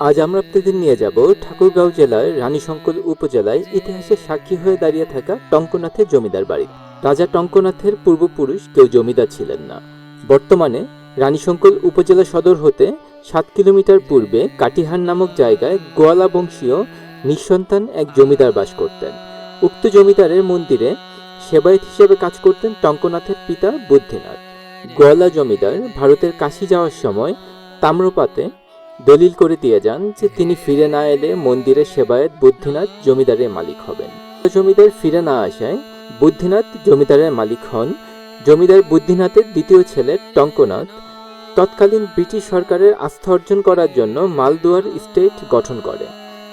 আজ আমরা আপনাদের নিয়ে যাব ঠাকুরগাঁও জেলার রানীশঙ্কর উপজেলায় ইতিহাসের সাক্ষী হয়ে দাঁড়িয়ে থাকা টঙ্কনাথের জমিদার বাড়ি। রাজা টঙ্কনাথের পূর্বপুরুষ কেউ জমিদার ছিলেন না। বর্তমানে রানীশঙ্কর উপজেলা সদর হতে সাত কিলোমিটার পূর্বে কাটিহার নামক জায়গায় গোয়ালা বংশীয় নিঃসন্তান এক জমিদার বাস করতেন। উক্ত জমিদারের মন্দিরে সেবায়ত হিসেবে কাজ করতেন টঙ্কনাথের পিতা বুদ্ধিনাথ। গোয়ালা জমিদার ভারতের কাশি যাওয়ার সময় তাম্রপাতে দলিল করে দিয়ে যান যে তিনি ফিরে না এলে মন্দিরের সেবায়ত বুদ্ধিনাথ জমিদারের মালিক হবেন। জমিদার ফিরে না আসায় বুদ্ধিনাথ জমিদারের মালিক হন। জমিদার বুদ্ধিনাথের দ্বিতীয় ছেলে টঙ্কনাথ তৎকালীন ব্রিটিশ সরকারের আস্থা অর্জন করার জন্য মালদুয়ার স্টেট গঠন করে।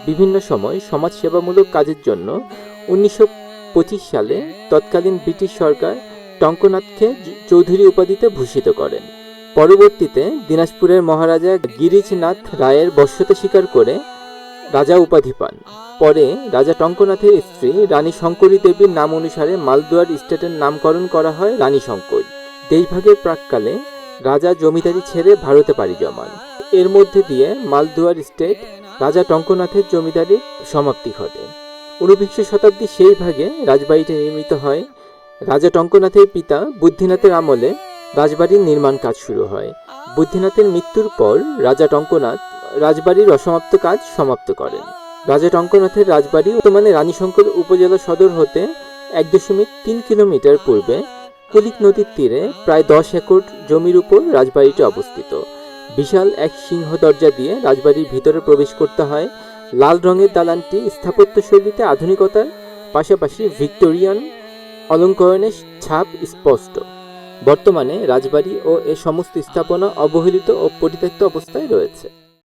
বিভিন্ন সময় সমাজসেবামূলক কাজের জন্য উনিশশো পঁচিশ সালে তৎকালীন ব্রিটিশ সরকার টঙ্কনাথকে চৌধুরী উপাধিতে ভূষিত করেন। পরবর্তীতে দিনাজপুরের মহারাজা গিরিজনাথ রায়ের বশ্যতা স্বীকার করে রাজা উপাধি পান। পরে রাজা টঙ্কনাথের স্ত্রী রানী শঙ্করী দেবীর নাম অনুসারে মালদুয়ার স্টেটের নামকরণ করা হয় রানী শঙ্করী। দেশভাগের প্রাককালে রাজা জমিদারি ছেড়ে ভারতে পাড়ি জমান। এর মধ্যে দিয়ে মালদুয়ার স্টেট রাজা টঙ্কনাথের জমিদারির সমাপ্তি ঘটে। ঊনবিংশ শতাব্দীর সেই ভাগে রাজবাড়িটি নির্মিত হয়। রাজা টঙ্কনাথের পিতা বুদ্ধিনাথের আমলে রাজবাড়ির নির্মাণ কাজ শুরু হয়। বুদ্ধিনাথের মৃত্যুর পর রাজা টঙ্কনাথ রাজবাড়ির অসমাপ্ত কাজ সমাপ্ত করেন। রাজা টঙ্কনাথের রাজবাড়ি বর্তমানে রানীশঙ্কর উপজেলা সদর হতে এক দশমিক তিন কিলোমিটার পূর্বে কুলিক নদীর তীরে প্রায় দশ একর জমির উপর রাজবাড়িটি অবস্থিত। বিশাল এক সিংহ দরজা দিয়ে রাজবাড়ির ভিতরে প্রবেশ করতে হয়। লাল রঙের দালানটি স্থাপত্য শৈলীতে আধুনিকতার পাশাপাশি ভিক্টোরিয়ান অলঙ্করণের ছাপ স্পষ্ট। বর্তমানে রাজবাড়ি ও এ সমস্ত স্থাপনা অবহেলিত ও পরিত্যক্ত অবস্থায় রয়েছে।